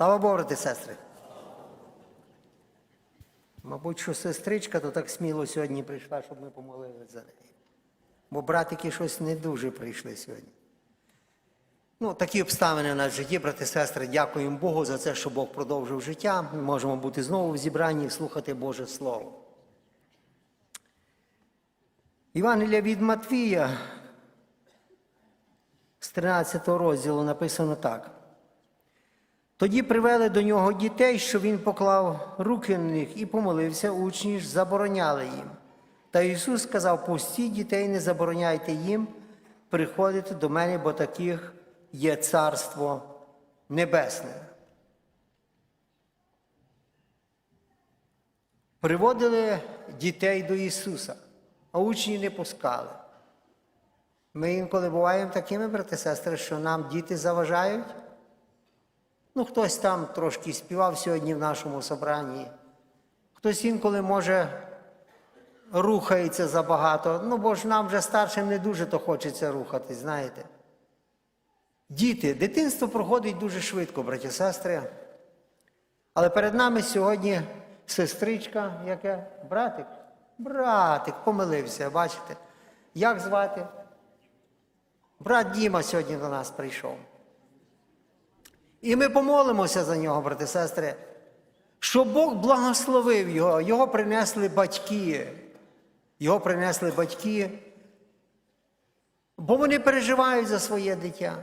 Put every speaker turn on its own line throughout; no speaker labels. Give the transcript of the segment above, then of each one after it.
Слава Богу, сестри. Мабуть, що сестричка то так сміло сьогодні прийшла, щоб ми помолилися за неї. Бо братики щось не дуже прийшли сьогодні. Ну, такі обставини в нас в житті, брати і сестри, дякуємо Богу за це, що Бог продовжив життя. Ми можемо бути знову в зібранні і слухати Боже Слово. Євангелія від Матвія з 13 розділу написано так. Тоді привели до нього дітей, що він поклав руки на них і помолився, учні ж забороняли їм. Та Ісус сказав: пустіть дітей, не забороняйте їм приходити до мене, бо таких є Царство Небесне. Приводили дітей до Ісуса, а учні не пускали. Ми інколи буваємо такими, брати сестри, що нам діти заважають. Ну, хтось там трошки співав сьогодні в нашому собранні. Хтось інколи може рухається забагато. Ну, бо ж нам вже старшим не дуже то хочеться рухатись, знаєте. Діти, дитинство проходить дуже швидко, браті сестри. Але перед нами сьогодні сестричка, яке? Братик? Братик, помилився, бачите? Як звати? Брат Діма сьогодні до нас прийшов. І ми помолимося за нього, брати сестри, щоб Бог благословив його. Його принесли батьки. Його принесли батьки, бо вони переживають за своє дитя.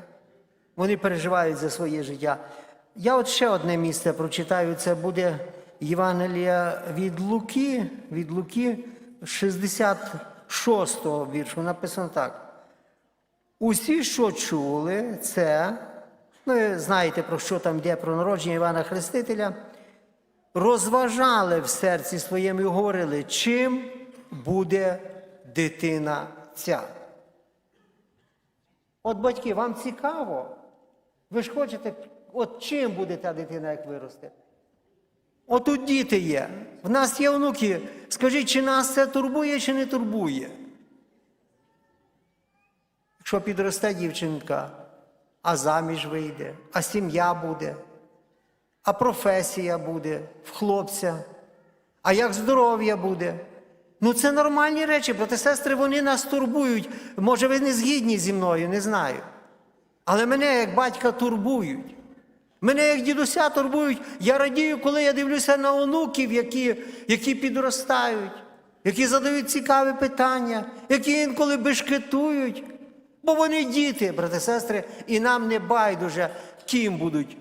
Вони переживають за своє життя. Я от ще одне місце прочитаю. Це буде Євангелія від Луки, від Луки 66-го віршу. Написано так. Усі, що чули, це, ну, знаєте, про що там йде про народження Івана Хрестителя, розважали в серці своєму і говорили, чим буде дитина ця. От батьки, вам цікаво? Ви ж хочете, от чим буде та дитина, як виросте? От тут діти є. В нас є онуки. Скажіть, чи нас це турбує, чи не турбує? Якщо підросте дівчинка, а заміж вийде, а сім'я буде, а професія буде в хлопця, а як здоров'я буде. Ну, це нормальні речі, брати сестри, вони нас турбують. Може, ви не згідні зі мною, не знаю. Але мене як батька турбують. Мене як дідуся турбують. Я радію, коли я дивлюся на онуків, які, які підростають, які задають цікаві питання, які інколи бешкетують. Бо вони діти, брати сестри, і нам не байдуже, ким будуть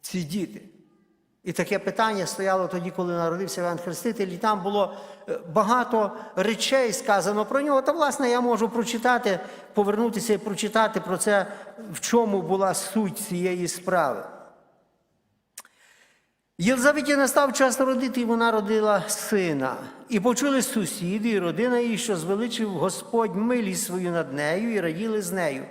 ці діти. І таке питання стояло тоді, коли народився Іван Хреститель, і там було е, багато речей сказано про нього. Та, власне, я можу прочитати, повернутися і прочитати про це, в чому була суть цієї справи. Єлизаветі настав час родити, і вона родила сина. І почули сусіди, і родина її, що звеличив Господь милість свою над нею, і раділи з нею.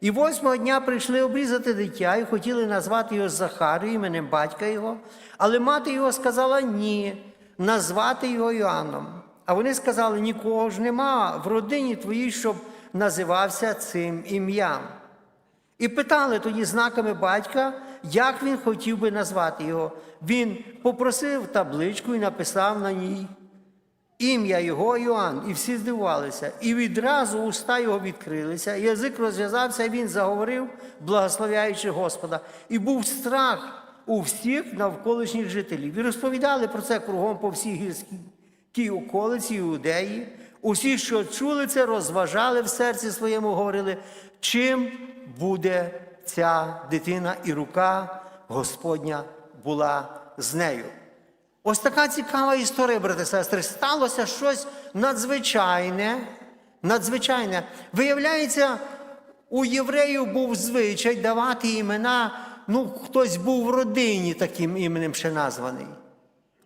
І восьмого дня прийшли обрізати дитя і хотіли назвати його Захарою, іменем батька його, але мати його сказала ні, назвати його Йоанном. А вони сказали: нікого ж нема в родині твоїй, щоб називався цим ім'ям. І питали тоді знаками батька, як він хотів би назвати його. Він попросив табличку і написав на ній ім'я його Йоанн. І всі здивувалися. І відразу уста його відкрилися, язик розв'язався, і він заговорив, благословляючи Господа. І був страх у всіх навколишніх жителів. І розповідали про це кругом по всій гірській околиці Іудеї. Усі, що чули це, розважали в серці своєму, говорили, чим буде ця дитина, і рука Господня була з нею. Ось така цікава історія, брати сестри. Сталося щось надзвичайне. Надзвичайне. Виявляється, у євреїв був звичай давати імена, ну, хтось був в родині таким іменем ще названий.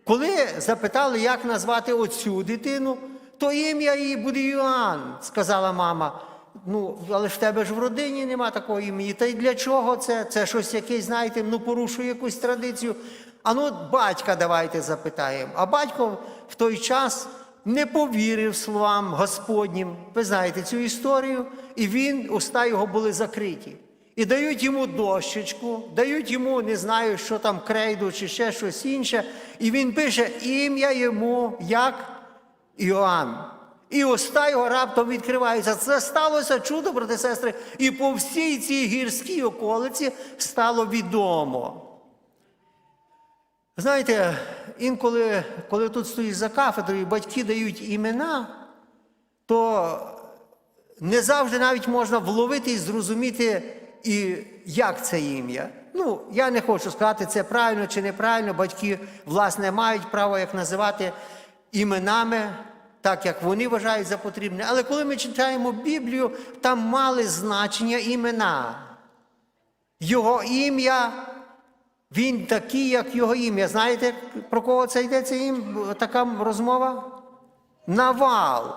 Коли запитали, як назвати оцю дитину, то ім'я її буде Йоанн, сказала мама. Ну, але ж в тебе ж в родині нема такого імені. Та й для чого це? Це щось якесь, знаєте, ну порушує якусь традицію. А ну, батька давайте запитаємо. А батько в той час не повірив словам Господнім. Ви знаєте цю історію, і він, уста його були закриті. і дають йому дощечку, дають йому, не знаю, що там, крейду чи ще щось інше, і він пише ім'я йому як Іоанн. І уста його раптом відкриваються. Це сталося чудо, брати сестри, і по всій цій гірській околиці стало відомо. Знаєте, інколи, коли тут стоїш за кафедрою, батьки дають імена, то не завжди навіть можна вловити і зрозуміти, і як це ім'я. Ну, я не хочу сказати, це правильно чи неправильно. Батьки, власне, мають право як називати іменами, так як вони вважають за потрібне. Але коли ми читаємо Біблію, там мали значення імена. Його ім'я, він такий, як його ім'я. Знаєте, про кого це йдеться ім... така розмова? Навал.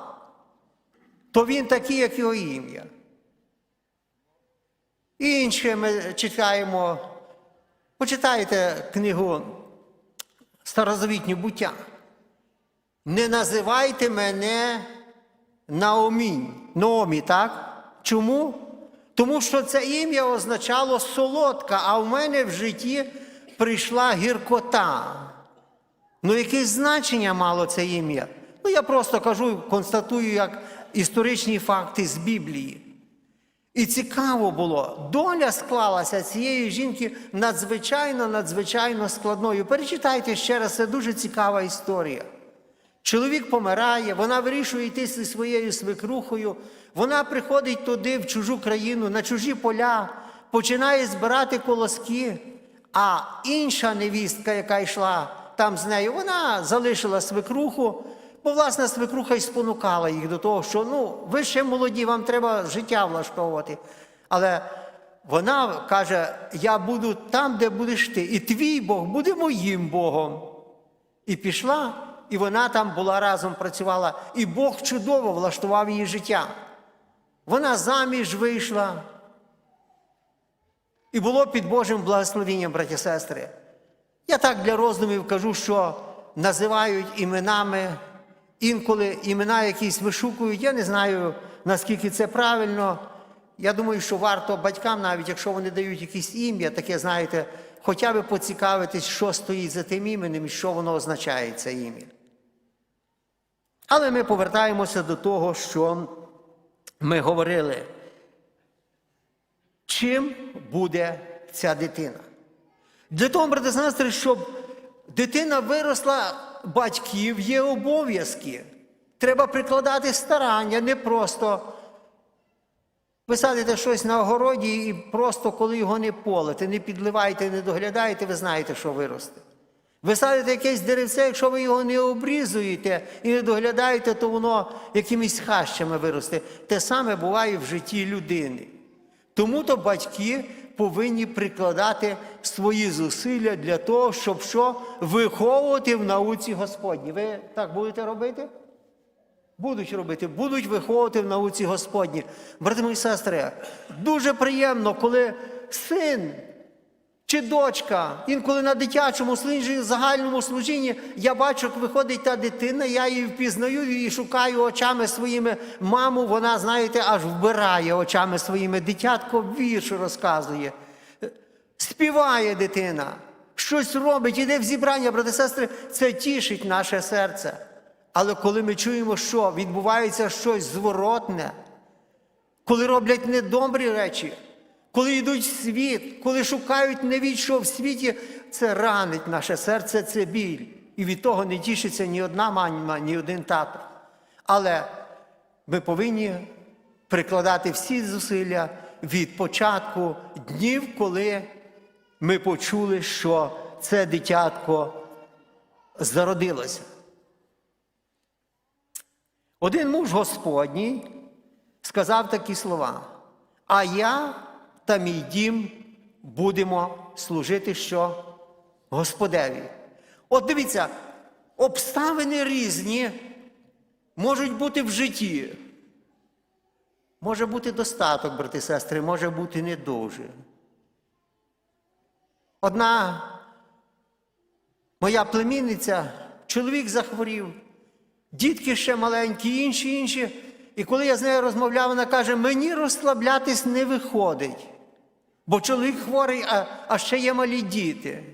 То він такий, як його ім'я. Інше ми читаємо, почитайте книгу Старозавітню буття. Не називайте мене Наомінь. Наомі, так? Чому? Тому що це ім'я означало солодка, а в мене в житті прийшла гіркота. Ну, яке значення мало це ім'я? Ну, я просто кажу, констатую як історичні факти з Біблії. І цікаво було, доля склалася цієї жінки надзвичайно, надзвичайно складною. Перечитайте ще раз, це дуже цікава історія. Чоловік помирає, вона вирішує йти зі своєю свекрухою, вона приходить туди, в чужу країну, на чужі поля, починає збирати колоски, а інша невістка, яка йшла там з нею, вона залишила свекруху, бо власне свекруха й спонукала їх до того, що ну, ви ще молоді, вам треба життя влаштовувати. Але вона каже: я буду там, де будеш ти, і твій Бог буде моїм Богом. І пішла, і вона там була разом працювала, і Бог чудово влаштував її життя. Вона заміж вийшла. І було під Божим благословенням, браті і сестри. Я так для роздумів кажу, що називають іменами, інколи імена якісь вишукують. Я не знаю, наскільки це правильно. Я думаю, що варто батькам, навіть якщо вони дають якесь ім'я, таке, знаєте, хоча б поцікавитись, що стоїть за тим іменем і що воно означає, це ім'я. Але ми повертаємося до того, що ми говорили. Чим буде ця дитина? Для того, брати сестри, щоб дитина виросла, батьків є обов'язки. Треба прикладати старання, не просто висадите щось на огороді і просто, коли його не полите, не підливаєте, не доглядаєте, ви знаєте, що виросте. Ви садите якесь деревце, якщо ви його не обрізуєте і не доглядаєте, то воно якимись хащами виросте. Те саме буває в житті людини. Тому то батьки повинні прикладати свої зусилля для того, щоб що виховувати в науці Господні. Ви так будете робити? Будуть робити, будуть виховувати в науці Господні. Брати мої сестри, дуже приємно, коли син чи дочка, інколи на дитячому служінні, загальному служінні, я бачу, як виходить та дитина, я її впізнаю і шукаю очами своїми маму, вона, знаєте, аж вбирає очами своїми. Дитятко вірш розказує. Співає дитина, щось робить, іде в зібрання, брати сестри, це тішить наше серце. Але коли ми чуємо, що відбувається щось зворотне, коли роблять недобрі речі, коли йдуть в світ, коли шукають невідь, що в світі, це ранить наше серце, це біль. І від того не тішиться ні одна мама, ні один тато. Але ми повинні прикладати всі зусилля від початку днів, коли ми почули, що це дитятко зародилося. Один муж Господній сказав такі слова: А я та мій дім будемо служити що Господеві. От дивіться, обставини різні можуть бути в житті. Може бути достаток, брати і сестри, може бути не дуже. Одна моя племінниця, чоловік захворів, дітки ще маленькі, інші, інші. І коли я з нею розмовляв, вона каже, мені розслаблятись не виходить. Бо чоловік хворий, а, а ще є малі діти.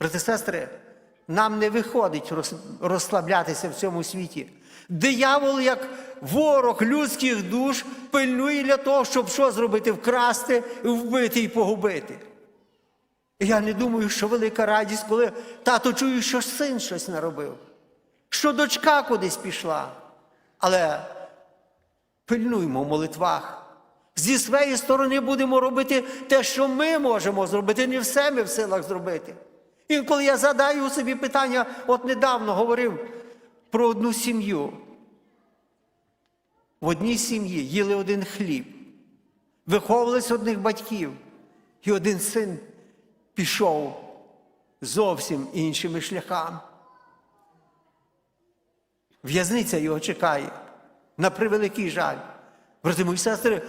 Брати сестри, нам не виходить роз- розслаблятися в цьому світі. Диявол, як ворог людських душ, пильнує для того, щоб що зробити? Вкрасти, вбити і погубити. Я не думаю, що велика радість, коли тато чує, що син щось наробив, що дочка кудись пішла. Але пильнуймо в молитвах. Зі своєї сторони будемо робити те, що ми можемо зробити, не все ми в силах зробити. Інколи я задаю собі питання, от недавно говорив про одну сім'ю. В одній сім'ї їли один хліб, виховувались одних батьків, і один син пішов зовсім іншими шляхами. В'язниця його чекає на превеликий жаль. Брати мої сестри,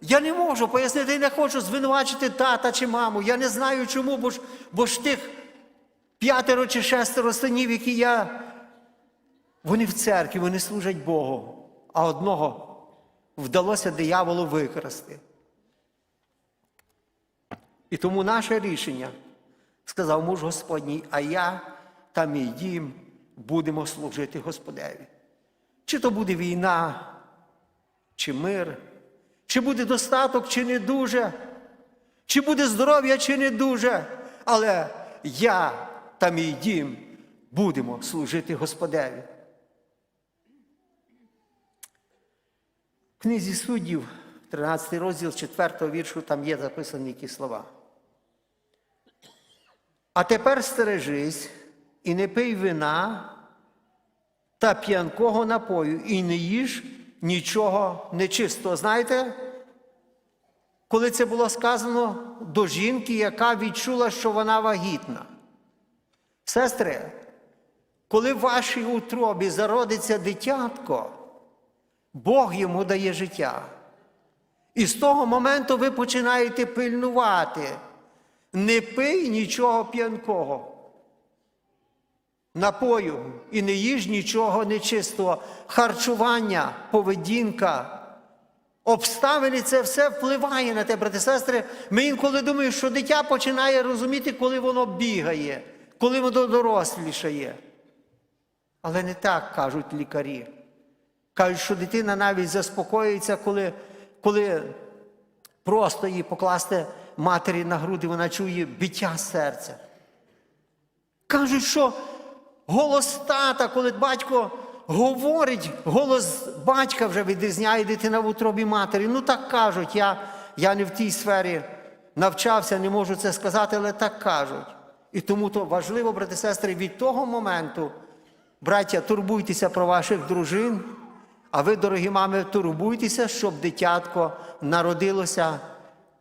я не можу пояснити, і не хочу звинувачити тата чи маму. Я не знаю чому, бо ж, бо ж тих п'ятеро чи шестеро синів, які я. Вони в церкві, вони служать Богу, а одного вдалося дияволу викрасти. І тому наше рішення, сказав муж Господній, а я та мій дім будемо служити Господеві. Чи то буде війна, чи мир, чи буде достаток, чи не дуже, чи буде здоров'я, чи не дуже, але я та мій дім будемо служити Господеві. В книзі суддів, 13 розділ 4 віршу, там є записані які слова. А тепер стережись і не пий вина та п'янкого напою, і не їж нічого нечистого. Знаєте, коли це було сказано до жінки, яка відчула, що вона вагітна. Сестри, коли в вашій утробі зародиться дитятко, Бог йому дає життя. І з того моменту ви починаєте пильнувати. Не пий нічого п'янкого, напою і не їж нічого нечистого, харчування, поведінка, обставини це все впливає на те, брати сестри. Ми інколи думаємо, що дитя починає розуміти, коли воно бігає, коли воно дорослішає. Але не так кажуть лікарі. Кажуть, що дитина навіть заспокоюється, коли, коли просто її покласти матері на груди, вона чує биття серця. Кажуть, що голос тата, коли батько говорить, голос батька вже відрізняє дитина в утробі матері. Ну так кажуть, я, я не в тій сфері навчався, не можу це сказати, але так кажуть. І тому то важливо, брати сестри, від того моменту, браття, турбуйтеся про ваших дружин, а ви, дорогі мами, турбуйтеся, щоб дитятко народилося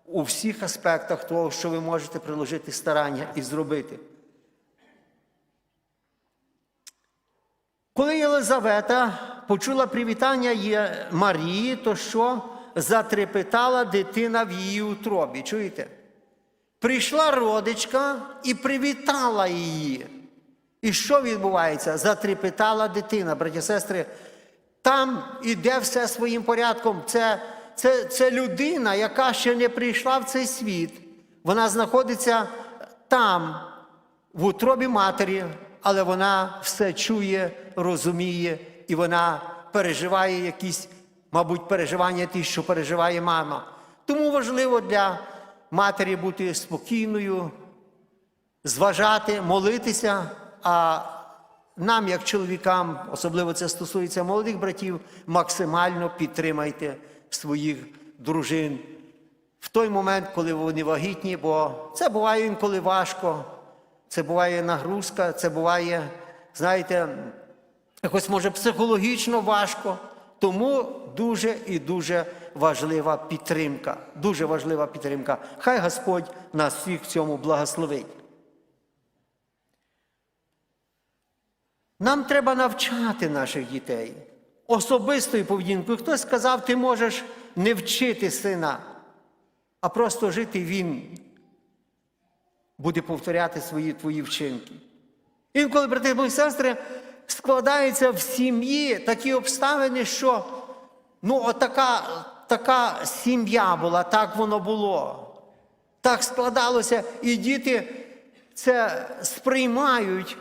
у всіх аспектах того, що ви можете приложити старання і зробити. Коли Єлизавета почула привітання Марії, то що затрепетала дитина в її утробі. Чуєте? Прийшла родичка і привітала її. І що відбувається? Затрепетала дитина, браті сестри. Там іде все своїм порядком. Це, це, це людина, яка ще не прийшла в цей світ. Вона знаходиться там, в утробі матері, але вона все чує, розуміє, і вона переживає якісь, мабуть, переживання ті, що переживає мама. Тому важливо для матері бути спокійною, зважати, молитися. А нам, як чоловікам, особливо це стосується молодих братів, максимально підтримайте своїх дружин в той момент, коли вони вагітні, бо це буває інколи важко, це буває нагрузка, це буває, знаєте, якось може психологічно важко. Тому дуже і дуже важлива підтримка. Дуже важлива підтримка. Хай Господь нас всіх в цьому благословить. Нам треба навчати наших дітей особистою поведінкою. Хтось сказав, ти можеш не вчити сина, а просто жити він буде повторяти свої твої вчинки. Інколи, брати мої сестри, складаються в сім'ї такі обставини, що ну, отака така сім'я була, так воно було. так складалося, і діти це сприймають,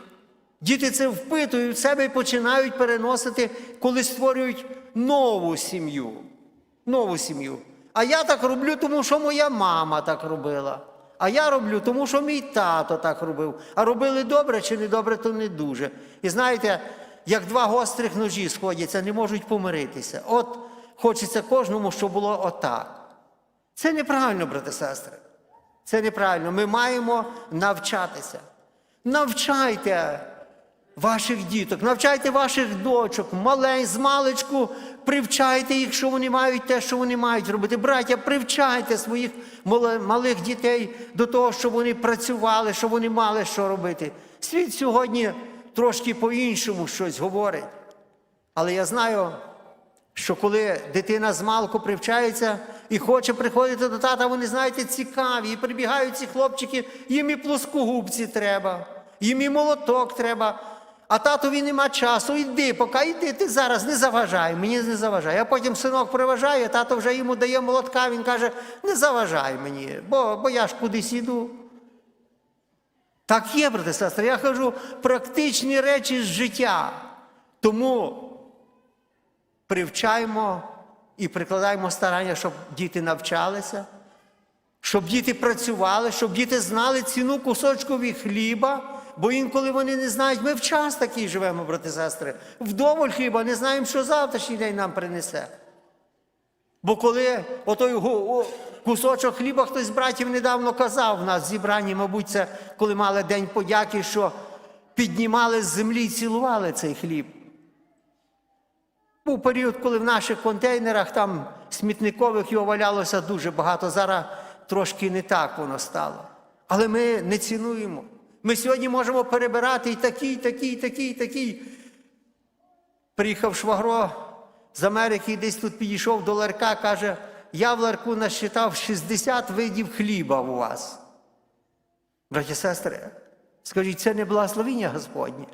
діти це впитують в себе і починають переносити, коли створюють нову сім'ю. Нову сім'ю. А я так роблю, тому що моя мама так робила. А я роблю, тому що мій тато так робив. А робили добре чи не добре, то не дуже. І знаєте, як два гострих ножі сходяться, не можуть помиритися. От хочеться кожному, щоб було отак. Це неправильно, брати сестри. Це неправильно. Ми маємо навчатися. Навчайте ваших діток, навчайте ваших дочок, малень, з маличку, привчайте їх, що вони мають те, що вони мають робити. Браття, привчайте своїх малих дітей до того, щоб вони працювали, щоб вони мали що робити. Світ сьогодні трошки по-іншому щось говорить. Але я знаю, що коли дитина з малку привчається і хоче приходити до тата, вони, знаєте, цікаві. І прибігають ці хлопчики, їм і плоскогубці треба, їм і молоток треба. А татові нема часу, йди, поки йди, ти зараз не заважай, мені не заважай. А потім синок приважає, тато вже йому дає молотка, він каже, не заважай мені, бо, бо я ж кудись іду. Так є, брати сестри, я кажу практичні речі з життя. Тому привчаємо і прикладаємо старання, щоб діти навчалися, щоб діти працювали, щоб діти знали ціну кусочкові хліба, бо інколи вони не знають, ми в час такий живемо, брати сестри, вдоволь хліба, не знаємо, що завтрашній день нам принесе. Бо коли отой кусочок хліба хтось з братів недавно казав в нас зібранні, мабуть, це коли мали День подяки, що піднімали з землі і цілували цей хліб. Був період, коли в наших контейнерах там смітникових його валялося дуже багато. Зараз трошки не так воно стало. Але ми не цінуємо. Ми сьогодні можемо перебирати і такий, такий, такий, такий. Приїхав швагро з Америки, і десь тут підійшов до ларка, каже: я в ларку насчитав 60 видів хліба у вас. Браті сестри, скажіть, це не благословіння Господнє?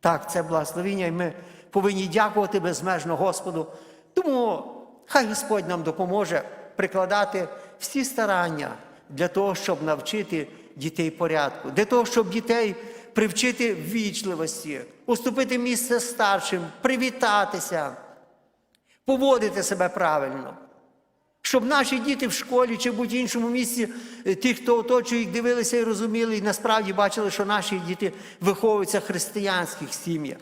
Так, це благословіння, і ми повинні дякувати безмежно Господу. Тому хай Господь нам допоможе прикладати всі старання для того, щоб навчити дітей порядку, для того, щоб дітей привчити ввічливості, уступити місце старшим, привітатися, поводити себе правильно. Щоб наші діти в школі чи в будь-іншому місці, е, ті, хто оточує їх, дивилися і розуміли, і насправді бачили, що наші діти виховуються в християнських сім'ях.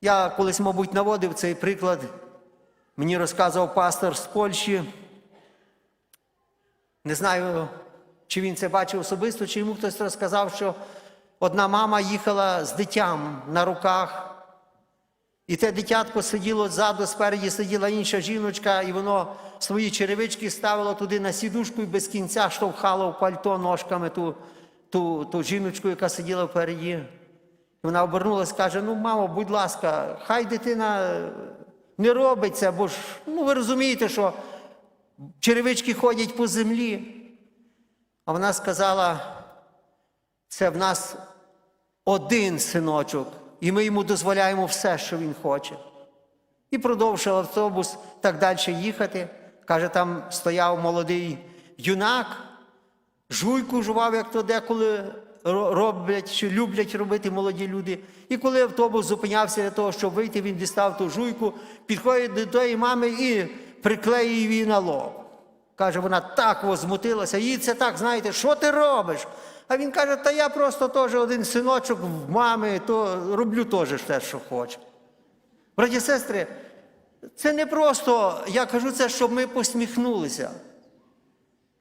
Я колись, мабуть, наводив цей приклад. Мені розказував пастор з Польщі. Не знаю, чи він це бачив особисто, чи йому хтось розказав, що одна мама їхала з дитям на руках. І те дитятко сиділо ззаду, спереді сиділа інша жіночка, і воно свої черевички ставило туди на сідушку і без кінця штовхало в пальто ножками ту, ту, ту жіночку, яка сиділа впереді. Вона обернулась каже: ну, мамо, будь ласка, хай дитина не робиться, бо ж ну, ви розумієте, що черевички ходять по землі. А вона сказала, це в нас один синочок, і ми йому дозволяємо все, що він хоче. І продовжив автобус так далі їхати. Каже, там стояв молодий юнак, жуйку жував, як то деколи роблять, чи люблять робити молоді люди. І коли автобус зупинявся для того, щоб вийти, він дістав ту жуйку, підходить до тої мами і приклеїв її на лоб. Каже, вона так возмутилася, їй це так, знаєте, що ти робиш? А він каже, та я просто теж один синочок в мами, то роблю теж те, що хочу. Браті і сестри, це не просто, я кажу це, щоб ми посміхнулися.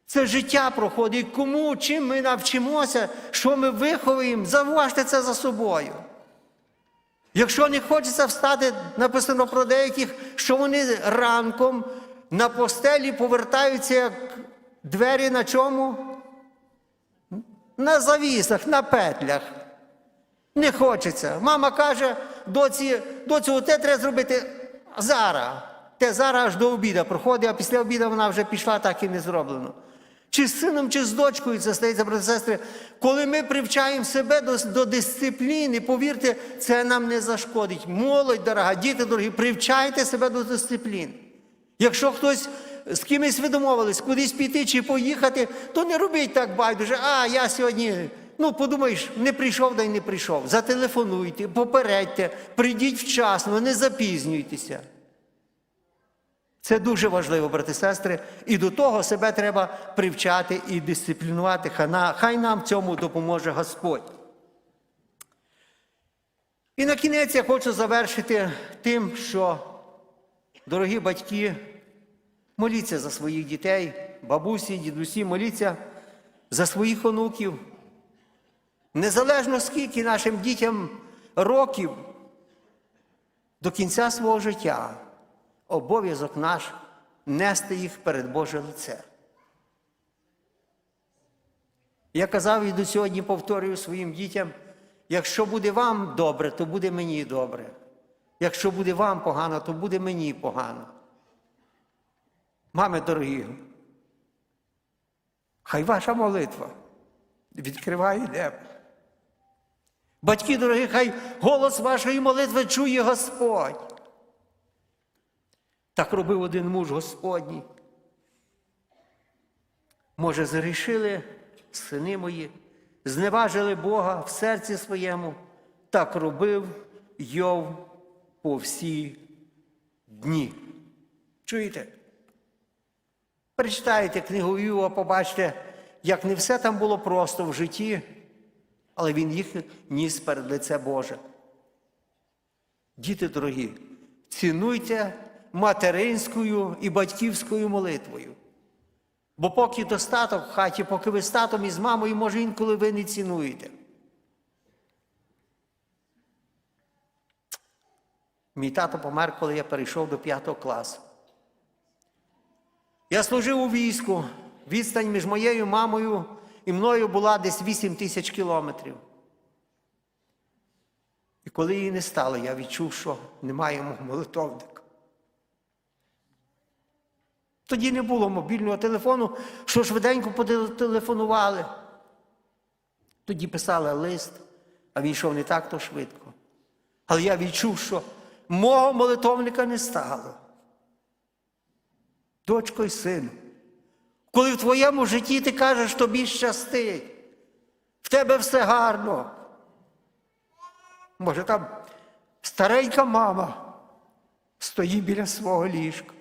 Це життя проходить. Кому, чим ми навчимося, що ми виховуємо, заважте це за собою. Якщо не хочеться встати, написано про деяких, що вони ранком на постелі повертаються як двері на чому? На завісах, на петлях. Не хочеться. Мама каже, доці, доцю, те треба зробити зараз. Те зараз аж до обіду проходить, а після обіду вона вже пішла, так і не зроблено. Чи з сином, чи з дочкою це стається, брати сестри. Коли ми привчаємо себе до, до дисципліни, повірте, це нам не зашкодить. Молодь дорога, діти дорогі, привчайте себе до дисципліни. Якщо хтось з кимось ви домовились, кудись піти чи поїхати, то не робіть так байдуже. А я сьогодні, ну подумаєш, не прийшов, да й не прийшов. Зателефонуйте, попередьте, прийдіть вчасно, не запізнюйтеся. Це дуже важливо, брати сестри, і до того себе треба привчати і дисциплінувати. Хай- нам цьому допоможе Господь. І на кінець я хочу завершити тим, що, дорогі батьки, моліться за своїх дітей, бабусі, дідусі, моліться за своїх онуків. Незалежно скільки нашим дітям років до кінця свого життя, обов'язок наш нести їх перед Боже лице. Я казав і до сьогодні повторюю своїм дітям, якщо буде вам добре, то буде мені добре. Якщо буде вам погано, то буде мені погано. Мами дорогі, хай ваша молитва відкриває небо. Батьки дорогі, хай голос вашої молитви чує Господь. Так робив один муж Господній. Може, згрішили сини мої, зневажили Бога в серці своєму, так робив Йов по всі дні. Чуєте? Прочитайте книгу Йова, побачите, як не все там було просто в житті, але він їх ніс перед лице Боже. Діти дорогі, цінуйте материнською і батьківською молитвою. Бо поки достаток в хаті, поки ви з татом і з мамою, може, інколи ви не цінуєте. Мій тато помер, коли я перейшов до п'ятого класу. Я служив у війську. Відстань між моєю мамою і мною була десь 8 тисяч кілометрів. І коли її не стало, я відчув, що немає мого молитовника. Тоді не було мобільного телефону, що швиденько потелефонували. Тоді писали лист, а він йшов не так то швидко. Але я відчув, що мого молитовника не стало. Дочко й сину, коли в твоєму житті ти кажеш, тобі щастить, в тебе все гарно. Може, там старенька мама стоїть біля свого ліжка.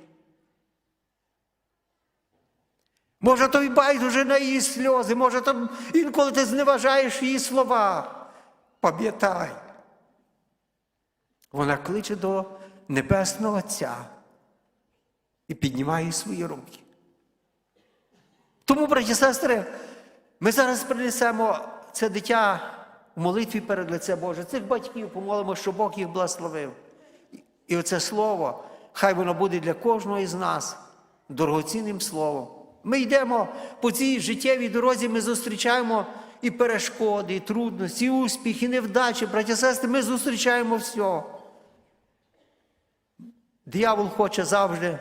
Може, тобі байдуже на її сльози, може, там інколи ти зневажаєш її слова. Пам'ятай. Вона кличе до Небесного Отця і піднімає свої руки. Тому, браті і сестри, ми зараз принесемо це дитя в молитві перед лице Боже. Цих батьків помолимо, щоб Бог їх благословив. І оце слово, хай воно буде для кожного із нас дорогоцінним словом. Ми йдемо по цій життєвій дорозі, ми зустрічаємо і перешкоди, і трудності, і успіхи, і невдачі. Браті і сестри, ми зустрічаємо все. Диявол хоче завжди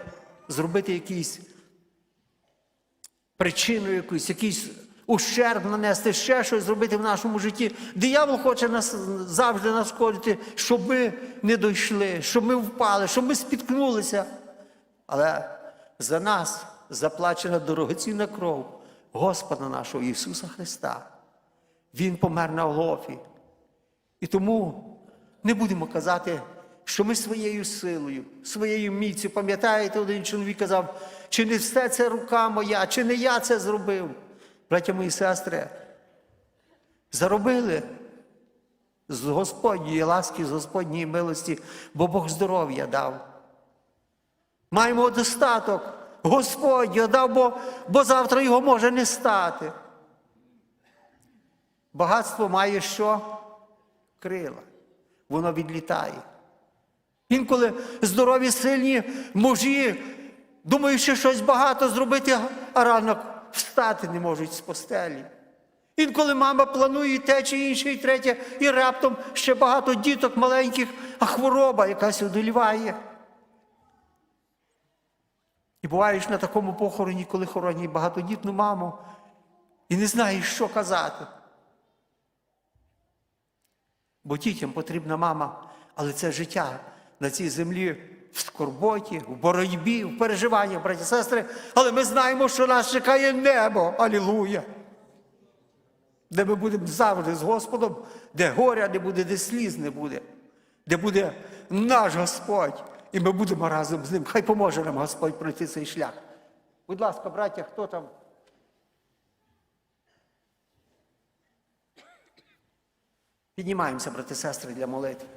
зробити якийсь причину якусь, якийсь ущерб нанести, ще щось зробити в нашому житті. Диявол хоче нас завжди нашкодити, щоб ми не дійшли, щоб ми впали, щоб ми спіткнулися. Але за нас заплачена дорогоцінна кров Господа нашого Ісуса Христа. Він помер на Голгофі. І тому не будемо казати, що ми своєю силою, своєю міцю, пам'ятаєте, один чоловік казав, чи не все це рука моя, чи не я це зробив. Браття мої сестри, заробили з Господньої ласки, з Господньої милості, бо Бог здоров'я дав. Маємо достаток. Господь його дав, бо, бо завтра його може не стати. Багатство має що? Крила. Воно відлітає. Інколи здорові, сильні мужі думають, що щось багато зробити, а ранок встати не можуть з постелі. Інколи мама планує те чи інше, і третє, і раптом ще багато діток маленьких, а хвороба якась одоліває. І буваєш на такому похороні, коли хоронять багатодітну маму, і не знаєш, що казати. Бо дітям потрібна мама, але це життя на цій землі в скорботі, в боротьбі, в переживаннях, браті і сестри, але ми знаємо, що нас чекає небо. Алілуя! Де ми будемо завжди з Господом, де горя не буде, де сліз не буде, де буде наш Господь, і ми будемо разом з ним. Хай поможе нам Господь пройти цей шлях. Будь ласка, браття, хто там? Піднімаємося, брати і сестри, для молитви.